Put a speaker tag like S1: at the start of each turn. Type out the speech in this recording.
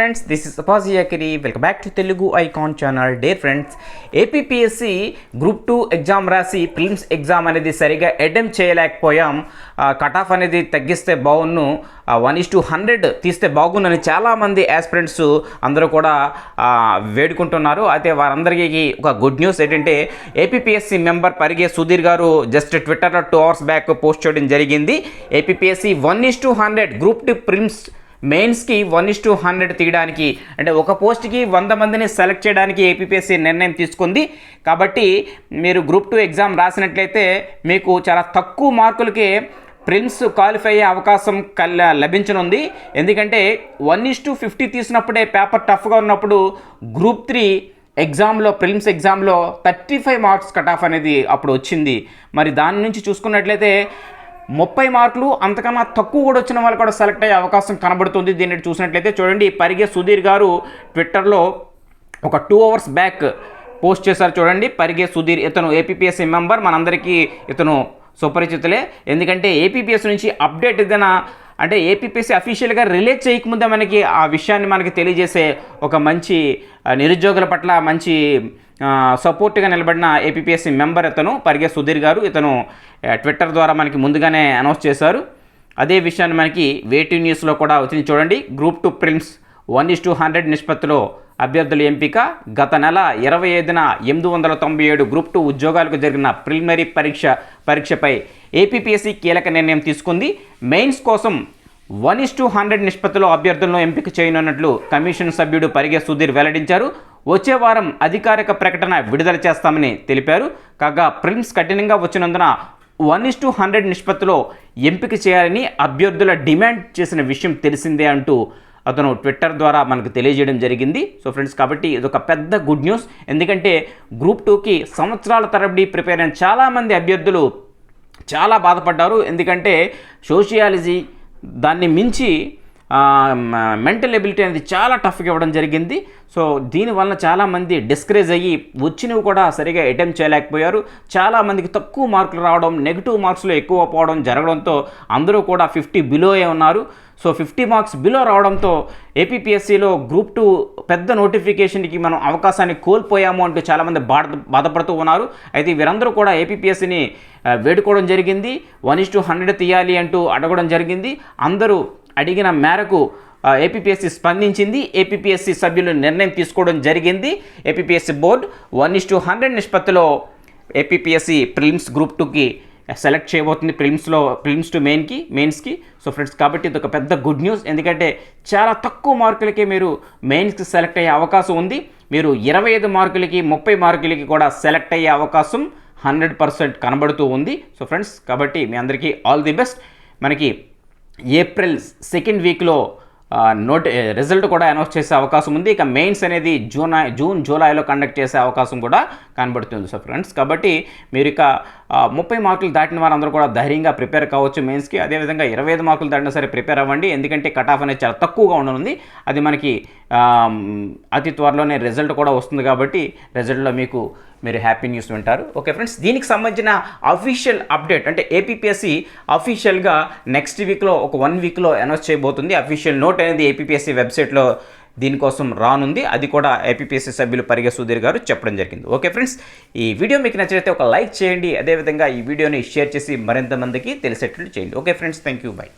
S1: Friends this is అపాజియాకిరి welcome back to Telugu icon channel dear friends APPSC group two exam రాసి prelims exam అనేది సరిగా attempt చేయలేకపోయాం. Cut off అనేది తగ్గిస్తే బాగున్ను. వన్ ఇస్ టు హండ్రెడ్ తీస్తే బాగుందని చాలామంది యాస్పిరెంట్స్ అందరూ కూడా వేడుకుంటున్నారు. అయితే వారందరికీ ఒక గుడ్ న్యూస్ ఏంటంటే ఏపీపీఎస్సి మెంబర్ పరిగే సుధీర్ గారు జస్ట్ ట్విట్టర్లో టూ అవర్స్ బ్యాక్ పోస్ట్ చేయడం జరిగింది. APPSC one is to hundred group two prelims మెయిన్స్కి వన్ ఇస్ టు హండ్రెడ్ తీయడానికి అంటే ఒక పోస్ట్కి వంద మందిని సెలెక్ట్ చేయడానికి ఏపీపీఎస్సీ నిర్ణయం తీసుకుంది. కాబట్టి మీరు గ్రూప్ టూ ఎగ్జామ్ రాసినట్లయితే మీకు చాలా తక్కువ మార్కులకే ప్రిమ్స్ క్వాలిఫై అయ్యే అవకాశం కల్ లభించనుంది. ఎందుకంటే వన్ ఇస్ టు ఫిఫ్టీ తీసినప్పుడే పేపర్ టఫ్గా ఉన్నప్పుడు గ్రూప్ త్రీ ఎగ్జామ్లో ప్రిలిమ్స్ ఎగ్జామ్లో thirty five marks cut off అనేది అప్పుడు వచ్చింది. మరి దాని నుంచి చూసుకున్నట్లయితే ముప్పై మార్కులు అంతకన్నా తక్కువ కూడా వచ్చిన వాళ్ళు కూడా సెలెక్ట్ అయ్యే అవకాశం కనబడుతుంది. దీన్ని చూసినట్లయితే చూడండి పరిగే సుధీర్ గారు ట్విట్టర్లో ఒక టూ అవర్స్ బ్యాక్ పోస్ట్ చేశారు చూడండి. పరిగే సుధీర్ ఇతను ఏపీపీఎస్సీ మెంబర్ మనందరికీ ఇతను సుపరిచితులే. ఎందుకంటే ఏపీపీఎస్ నుంచి అప్డేట్ ఏదైనా అంటే ఏపీపీఎస్సీ అఫీషియల్గా రిలీజ్ చేయకముందే మనకి ఆ విషయాన్ని మనకి తెలియజేసే ఒక మంచి నిరుద్యోగుల పట్ల మంచి సపోర్ట్గా నిలబడిన ఏపీపీఎస్సీ మెంబర్ ఇతను పరిగే సుధీర్ గారు. ఇతను ట్విట్టర్ ద్వారా మనకి ముందుగానే అనౌన్స్ చేశారు. అదే విషయాన్ని మనకి వేటి న్యూస్లో కూడా వచ్చింది చూడండి. Group two prelims one is to hundred నిష్పత్తిలో అభ్యర్థుల ఎంపిక. గత నెల ఇరవై ఐదున ఎనిమిది వందల తొంభై ఏడు గ్రూప్ టూ ఉద్యోగాలకు జరిగిన ప్రిలిమినరీ పరీక్ష పరీక్షపై ఏపీపీఎస్సీ కీలక నిర్ణయం తీసుకుంది. మెయిన్స్ కోసం వన్ ఇస్ టూ హండ్రెడ్ నిష్పత్తిలో అభ్యర్థులను ఎంపిక చేయనున్నట్లు కమిషన్ సభ్యుడు పరిగే సుధీర్ వెల్లడించారు. వచ్చే వారం అధికారిక ప్రకటన విడుదల చేస్తామని తెలిపారు. కాగా ప్రిలిమ్స్ కఠినంగా వచ్చినందున వన్ ఇస్ టూ హండ్రెడ్ నిష్పత్తిలో ఎంపిక చేయాలని అభ్యర్థుల డిమాండ్ చేసిన విషయం తెలిసిందే అంటూ అతను ట్విట్టర్ ద్వారా మనకు తెలియజేయడం జరిగింది. సో ఫ్రెండ్స్ కాబట్టి ఇది ఒక పెద్ద గుడ్ న్యూస్. ఎందుకంటే గ్రూప్ టూకి సంవత్సరాల తరబడి ప్రిపేర్ అయిన చాలామంది అభ్యర్థులు చాలా బాధపడ్డారు. ఎందుకంటే సోషియాలజీ దాన్ని మించి మెంటల్ ఎబిలిటీ అనేది చాలా టఫ్గా ఇవ్వడం జరిగింది. సో దీనివల్ల చాలామంది డిస్కరేజ్ అయ్యి వచ్చినవి కూడా సరిగా అటెంప్ట్ చేయలేకపోయారు. చాలామందికి తక్కువ మార్కులు రావడం నెగిటివ్ మార్క్స్లో ఎక్కువ పోవడం జరగడంతో అందరూ కూడా ఫిఫ్టీ బిలోయే ఉన్నారు. సో ఫిఫ్టీ మార్క్స్ బిలో రావడంతో ఏపీపీఎస్సీలో గ్రూప్ టూ పెద్ద నోటిఫికేషన్కి మనం అవకాశాన్ని కోల్పోయాము అంటూ చాలామంది బాధ బాధపడుతూ ఉన్నారు. అయితే వీరందరూ కూడా ఏపీపీఎస్సీని వేడుకోవడం జరిగింది. వన్ ఇస్ టూ హండ్రెడ్ తీయాలి అంటూ అడగడం జరిగింది. అందరూ అడిగిన మేరకు ఏపీపీఎస్సీ స్పందించింది. ఏపీపీఎస్సీ సభ్యులు నిర్ణయం తీసుకోవడం జరిగింది. APPSC board one is to hundred నిష్పత్తిలో ఏపీపీఎస్సీ ప్రిలిమ్స్ గ్రూప్ టూకి సెలెక్ట్ చేయబోతుంది. ప్రిలిమ్స్లో ప్రిలిమ్స్ టు మెయిన్కి మెయిన్స్కి. సో ఫ్రెండ్స్ కాబట్టి ఇది ఒక పెద్ద గుడ్ న్యూస్. ఎందుకంటే చాలా తక్కువ మార్కులకే మీరు మెయిన్స్కి సెలెక్ట్ అయ్యే అవకాశం ఉంది. మీరు ఇరవై ఐదు మార్కులకి ముప్పై మార్కులకి కూడా సెలెక్ట్ అయ్యే అవకాశం హండ్రెడ్ పర్సెంట్ కనబడుతూ ఉంది. సో ఫ్రెండ్స్ కాబట్టి మీ అందరికీ ఆల్ ది బెస్ట్. మనకి ఏప్రిల్ సెకండ్ వీక్లో నోట్ రిజల్ట్ కూడా అనౌన్స్ చేసే అవకాశం ఉంది. ఇక మెయిన్స్ అనేది జూన్ జూన్ జూలైలో కండక్ట్ చేసే అవకాశం కూడా కనబడుతుంది. సో ఫ్రెండ్స్ కాబట్టి మీరు ఇక ముప్పై మార్కులు దాటిన వారందరూ కూడా ధైర్యంగా ప్రిపేర్ కావచ్చు మెయిన్స్కి. అదేవిధంగా ఇరవై ఐదు మార్కులు దాటినా సరే ప్రిపేర్ అవ్వండి. ఎందుకంటే కట్ ఆఫ్ అనేది చాలా తక్కువగా ఉండనుంది. అది మనకి అతి త్వరలోనే రిజల్ట్ కూడా వస్తుంది కాబట్టి రిజల్ట్లో మీకు మీరు హ్యాపీ న్యూస్ వింటారు. ఓకే ఫ్రెండ్స్ దీనికి సంబంధించిన అఫీషియల్ అప్డేట్ అంటే ఏపీపీఎస్సీ అఫీషియల్గా నెక్స్ట్ వీక్లో ఒక వన్ వీక్లో అనౌన్స్ చేయబోతుంది. అఫీషియల్ నోట్ అనేది ఏపీపీఎస్సీ వెబ్సైట్లో దీనికోసం రానుంది. అది కూడా ఏపీపీఎస్సీ సభ్యులు పరిగె సుధీర్ గారు చెప్పడం జరిగింది. ఓకే ఫ్రెండ్స్ ఈ వీడియో మీకు నచ్చినైతే ఒక లైక్ చేయండి. అదేవిధంగా ఈ వీడియోని షేర్ చేసి మరింత మందికి తెలిసేటట్లు చేయండి. Okay friends thank you bye